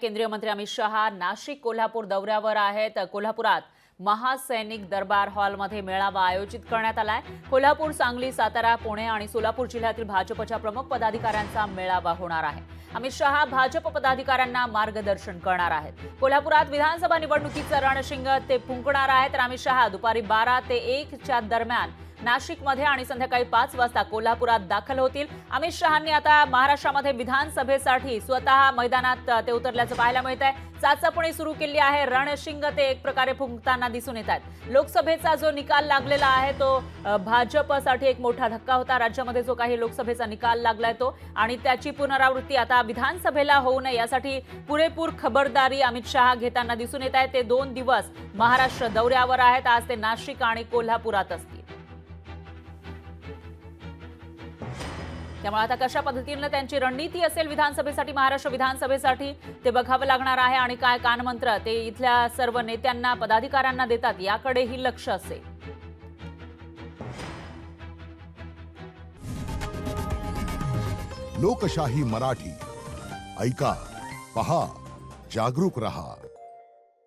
केंद्रीय मंत्री अमित शहा नाशिक कोल्हापूर दौऱ्यावर आहेत. कोल्हापुरात महासैनिक दरबार हॉलमध्ये मेळावा आयोजित करण्यात आलाय. कोल्हापूर सांगली सातारा पुणे आणि सोलापूर जिल्ह्यातील भाजपच्या प्रमुख पदाधिकाऱ्यांचा मेळावा होणार आहे. अमित शहा भाजप पदाधिकाऱ्यांना मार्गदर्शन करणार आहेत. कोल्हापुरात विधानसभा निवडणुकीचं रणशिंग ते फुंकणार आहेत. तर अमित शहा दुपारी बारा ते एकच्या दरम्यान नाशिकमध्ये आणि संध्याकाळी पाच वाजता कोल्हापुरात दाखल होतील. अमित शहांनी आता महाराष्ट्रामध्ये विधानसभेसाठी स्वतः मैदानात ते उतरल्याचं पाहायला मिळत आहे चाचपणी सुरू केली आहे. रणशिंग ते एक प्रकारे फुंकताना दिसून येत आहेत. लोकसभेचा जो निकाल लागलेला आहे तो भाजपसाठी एक मोठा धक्का होता. राज्यामध्ये जो काही लोकसभेचा निकाल लागलाय तो. आणि त्याची पुनरावृत्ती आता विधानसभेला होऊ नये यासाठी पुरेपूर खबरदारी अमित शहा घेताना दिसून येत आहे. ते दोन दिवस महाराष्ट्र दौऱ्यावर आहेत. आज ते नाशिक आणि कोल्हापुरात त्यामुळे आता कशा पद्धतीनं त्यांची रणनीती असेल विधानसभेसाठी महाराष्ट्र विधानसभेसाठी ते बघावं लागणार आहे आणि काय कानमंत्र ते इथल्या सर्व नेत्यांना पदाधिकाऱ्यांना देतात याकडेही लक्ष असेल. लोकशाही मराठी. ऐका पहा जागरूक रहा.